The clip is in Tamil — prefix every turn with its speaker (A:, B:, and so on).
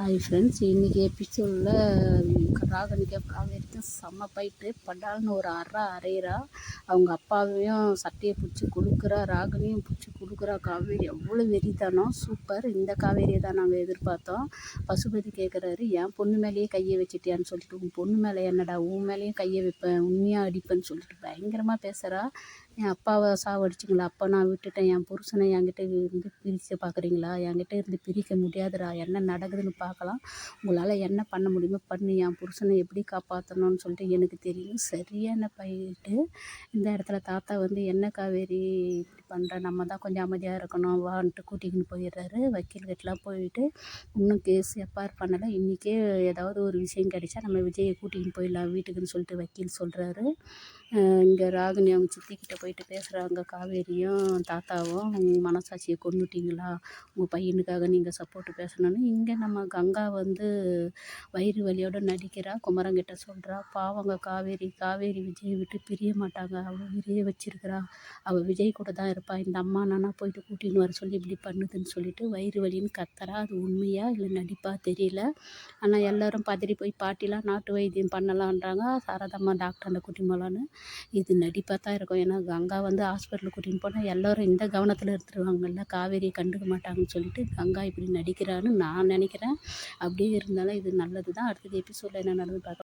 A: ஹாய் ஃப்ரெண்ட்ஸ் இன்றைக்கி எபிசோடில் ராகனிக்கா காவேரிக்கும் செம்ம ஃபைட்டு படால்னு ஒரு அறா அரைகிறா அவங்க அப்பாவையும் சட்டையை பிடிச்சி கொடுக்குறா ராகனியும் பிடிச்சி கொடுக்குறா காவேரி எவ்வளோ வெறிதானோ சூப்பர் இந்த காவேரியை தான் நாங்கள் எதிர்பார்த்தோம். பசுபதி கேட்குறாரு என் பொண்ணு மேலேயே கையை வச்சுட்டியான்னு சொல்லிட்டு உன் பொண்ணு மேலே என்னடா? உன் மேலேயும் கையை வைப்பேன். உண்மையாக அடிப்பேன்னு சொல்லிட்டு பயங்கரமாக பேசுகிறா என் அப்பாவை சாவடிச்சிங்களா? அப்போ நான் விட்டுட்டேன். என் புருஷனை என்கிட்ட இருந்து பிரித்து பார்க்குறீங்களா என்கிட்ட இருந்து பிரிக்க முடியாதுடா. என்ன நடக்குதுன்னு பார்க்கலாம் உங்களால் என்ன பண்ண முடியுமோ பண்ணு. என் புருஷனை எப்படி காப்பாற்றணும்னு சொல்லிட்டு எனக்கு தெரியும். சரியான பயிட்டு இந்த இடத்துல தாத்தா வந்து என்ன காவேரி இப்படி பண்ணுற நம்ம தான் கொஞ்சம் அமைதியாக இருக்கணும். வான்ட்டு கூட்டிக்கின்னு போயிடுறாரு. வக்கீல்கிட்டலாம் போயிட்டு இன்னும் கேஸ் எஃப்ஆர் பண்ணலை. இன்றைக்கே ஏதாவது ஒரு விஷயம் கிடைச்சா நம்ம விஜயை கூட்டிகிட்டு போயிடலாம். வீட்டுக்குன்னு சொல்லிட்டு வக்கீல் சொல்கிறாரு இங்கே ராகினி அவங்க சித்திக்கிட்ட போயிட்டு பேசுகிறாங்க காவேரியும் தாத்தாவும் மனசாட்சியை கொன்னுட்டீங்களா? உங்கள் பையனுக்காக நீங்கள் சப்போர்ட்டு பேசணும்னு. இங்கே நம்ம கங்கா வந்து வயிறு வலியோடு நடிக்கிறா. குமரங்கிட்ட சொல்கிறா பாவங்க காவேரி காவேரி விஜயை விட்டு பிரிய மாட்டாங்க. அவள் உயிரையே வச்சிருக்கிறா. அவள் விஜய் கூட தான் இருப்பா. இந்த அம்மா நானா போயிட்டு கூட்டின்னு வர சொல்லி இப்படி பண்ணுதுன்னு சொல்லிட்டு வயிறு வலின்னு கத்துறா. அது உண்மையா இல்லை நடிப்பா தெரியல. ஆனால் எல்லோரும் பதறி போய் பாட்டிலாம் நாட்டு வைத்தியம் பண்ணலான்றாங்க சாரதாம்மா டாக்டர் அந்த குட்டிமலான்னு இது நடிப்பாக தான் இருக்கும். ஏன்னா கங்கா வந்து ஹாஸ்பிட்டலுக்கு கூட்டின்னு போனால் எல்லோரும் இந்த கவனத்தில் எடுத்துருவாங்கல்ல காவேரியை கண்டுக்க மாட்டாங்கன்னு சொல்லிட்டு கங்கா இப்படி நடிக்கிறான்னு நான் நினைக்கிறேன். அப்படியே இருந்தாலும் இது நல்லது தான் அடுத்தது எபிசோடில் என்ன நடந்து பார்க்கலாம்.